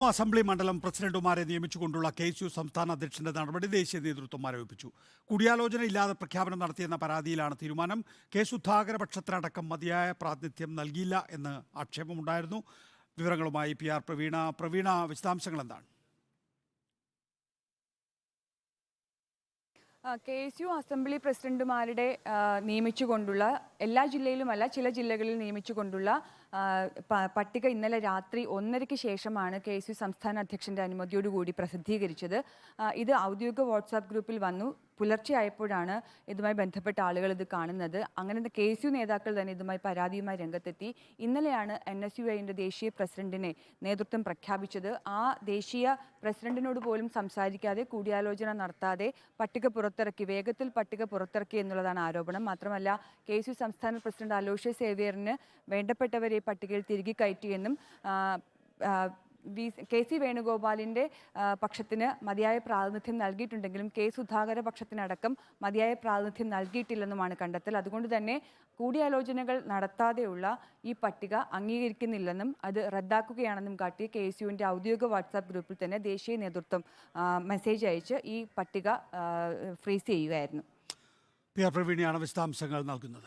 Assembly മണ്ഡലം പ്രസിഡന്റുമാരെ നിയമിച്ചുകൊണ്ടുള്ള കെ എസ് യു സംസ്ഥാന അധ്യക്ഷന്റെ നടപടി ദേശീയ നേതൃത്വം ആരോപിച്ചു. കൂടിയാലോചന ഇല്ലാതെ പ്രഖ്യാപനം നടത്തിയെന്ന പരാതിയിലാണ് തീരുമാനം. കെ സുധാകര പക്ഷത്തിനടക്കം മതിയായ പ്രാതിനിധ്യം നൽകിയില്ല എന്ന് ആക്ഷേപമുണ്ടായിരുന്നു. വിവരങ്ങളുമായി പി ആർ പ്രവീണ. പ്രവീണ വിശദാംശങ്ങൾ എന്താണ്? കെ എസ് യു അസംബ്ലി പ്രസിഡന്റുമാരുടെ നിയമിച്ചുകൊണ്ടുള്ള എല്ലാ ജില്ലയിലുമല്ല ചില ജില്ലകളിൽ നിയമിച്ചുകൊണ്ടുള്ള പട്ടിക ഇന്നലെ രാത്രി ഒന്നരയ്ക്ക് ശേഷമാണ് കെ എസ് യു സംസ്ഥാന അധ്യക്ഷന്റെ അനുമതിയോടുകൂടി പ്രസിദ്ധീകരിച്ചത്. ഇത് ഔദ്യോഗിക വാട്സാപ്പ് ഗ്രൂപ്പിൽ വന്നു. പുലർച്ചെ ആയപ്പോഴാണ് ഇതുമായി ബന്ധപ്പെട്ട ആളുകൾ ഇത് കാണുന്നത്. അങ്ങനെ കെ എസ് യു നേതാക്കൾ തന്നെ ഇതുമായി പരാതിയുമായി രംഗത്തെത്തി. ഇന്നലെയാണ് എൻ എസ് യു ഐന്റെ ദേശീയ പ്രസിഡന്റിനെ നേതൃത്വം പ്രഖ്യാപിച്ചത്. ആ ദേശീയ പ്രസിഡന്റിനോട് പോലും സംസാരിക്കാതെ കൂടിയാലോചന നടത്താതെ പട്ടിക പുറത്തിറക്കി വേഗത്തിൽ പട്ടിക പുറത്തിറക്കി എന്നുള്ളതാണ് ആരോപണം. മാത്രമല്ല കെ എസ് യു സംസ്ഥാന പ്രസിഡന്റ് അലോഷ്യ സേവിയറിന് വേണ്ടപ്പെട്ടവരെ പട്ടികയിൽ തിരികെ കയറ്റിയെന്നും വി കെ സി വേണുഗോപാലിന്റെ പക്ഷത്തിന് മതിയായ പ്രാതിനിധ്യം നൽകിയിട്ടുണ്ടെങ്കിലും കെ സുധാകര പക്ഷത്തിനടക്കം മതിയായ പ്രാതിനിധ്യം നൽകിയിട്ടില്ലെന്നുമാണ് കണ്ടെത്തൽ. അതുകൊണ്ട് തന്നെ കൂടിയാലോചനകൾ നടത്താതെയുള്ള ഈ പട്ടിക അംഗീകരിക്കുന്നില്ലെന്നും അത് റദ്ദാക്കുകയാണെന്നും കാട്ടി കെ എസ് യുവിന്റെ ഔദ്യോഗിക വാട്സാപ്പ് ഗ്രൂപ്പിൽ തന്നെ ദേശീയ നേതൃത്വം മെസ്സേജ് അയച്ച് ഈ പട്ടിക ഫ്രീസ് ചെയ്യുകയായിരുന്നു. പി ആർ പ്രവീണിയാണ് വിശദാംശങ്ങൾ നൽകുന്നത്.